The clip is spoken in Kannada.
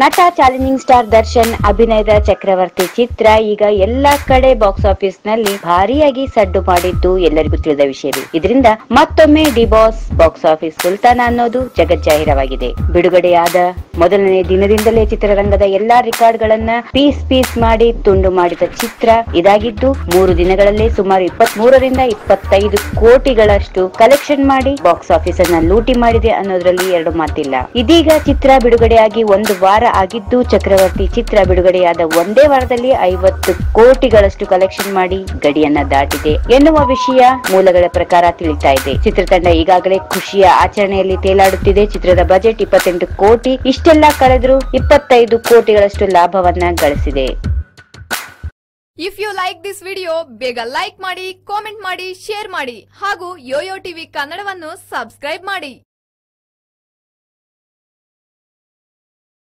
ನಟ, ಚಾಲೆಂಜಿಂಗ್ ಸ್ಟಾರ್ ದರ್ಶನ್, ಅಭಿನಯದ ಚಕ್ರವರ್ತಿ ಚಿತ್ರ ಈಗ ಎಲ್ಲಾ ಕಡೆ ಬಾಕ್ಸ್ ಆಫೀಸ್ನಲ್ಲಿ ಭಾರಿಯಾಗಿ ಸಡ್ಡು ಮಾಡಿದ್ದು ಎಲ್ಲರಿಗೂ ತಿಳಿದ ವಿಷಯವೇ. ಇದರಿಂದ ಮತ್ತೊಮ್ಮೆ ಡಿ ಬಾಸ್ ಬಾಕ್ಸ್ ಆಫೀಸ್ ಸುಲ್ತಾನ ಅನ್ನೋದು ಜಗಜ್ಜಾಹಿರವಾಗಿದೆ. ಬಿಡುಗಡೆಯಾದ ಮೊದಲನೇ ದಿನದಿಂದಲೇ ಚಿತ್ರರಂಗದ ಎಲ್ಲಾ ರೆಕಾರ್ಡ್ ಗಳನ್ನ ಪೀಸ್ ಪೀಸ್ ಮಾಡಿ ತುಂಡು ಮಾಡಿದ ಚಿತ್ರ ಇದಾಗಿದ್ದು ಮೂರು ದಿನಗಳಲ್ಲೇ ಸುಮಾರು ಇಪ್ಪತ್ತ್ ಮೂರರಿಂದ ಇಪ್ಪತ್ತೈದು ಕೋಟಿಗಳಷ್ಟು ಕಲೆಕ್ಷನ್ ಮಾಡಿ ಬಾಕ್ಸ್ ಆಫೀಸ್ ಅನ್ನ ಲೂಟಿ ಮಾಡಿದೆ ಅನ್ನೋದ್ರಲ್ಲಿ ಎರಡು ಮಾತಿಲ್ಲ. ಇದೀಗ ಚಿತ್ರ ಬಿಡುಗಡೆಯಾಗಿ ಒಂದು ವಾರ ಆಗಿದ್ದು, ಚಕ್ರವರ್ತಿ ಚಿತ್ರ ಬಿಡುಗಡೆಯಾದ ಒಂದೇ ವಾರದಲ್ಲಿ ಐವತ್ತು ಕೋಟಿಗಳಷ್ಟು ಕಲೆಕ್ಷನ್ ಮಾಡಿ ಗಡಿಯನ್ನ ದಾಟಿದೆ ಎನ್ನುವ ವಿಷಯ ಮೂಲಗಳ ಪ್ರಕಾರ ತಿಳಿತಾ ಇದೆ. ಚಿತ್ರತಂಡ ಈಗಾಗಲೇ ಖುಷಿಯ ಆಚರಣೆಯಲ್ಲಿ ತೇಲಾಡುತ್ತಿದೆ. ಚಿತ್ರದ ಬಜೆಟ್ ಇಪ್ಪತ್ತೆಂಟು ಕೋಟಿ, ಇಷ್ಟೆಲ್ಲ ಕಳೆದ್ರೂ ಇಪ್ಪತ್ತೈದು ಕೋಟಿಗಳಷ್ಟು ಲಾಭವನ್ನ ಗಳಿಸಿದೆ. If you like this video ಬೇಗ ಲೈಕ್ ಮಾಡಿ ಕಾಮೆಂಟ್ ಮಾಡಿ ಶೇರ್ ಮಾಡಿ ಹಾಗೂ ಯೋಯೋ ಟಿವಿ ಕನ್ನಡವನ್ನು ಸಬ್ಸ್ಕ್ರೈಬ್ ಮಾಡಿ.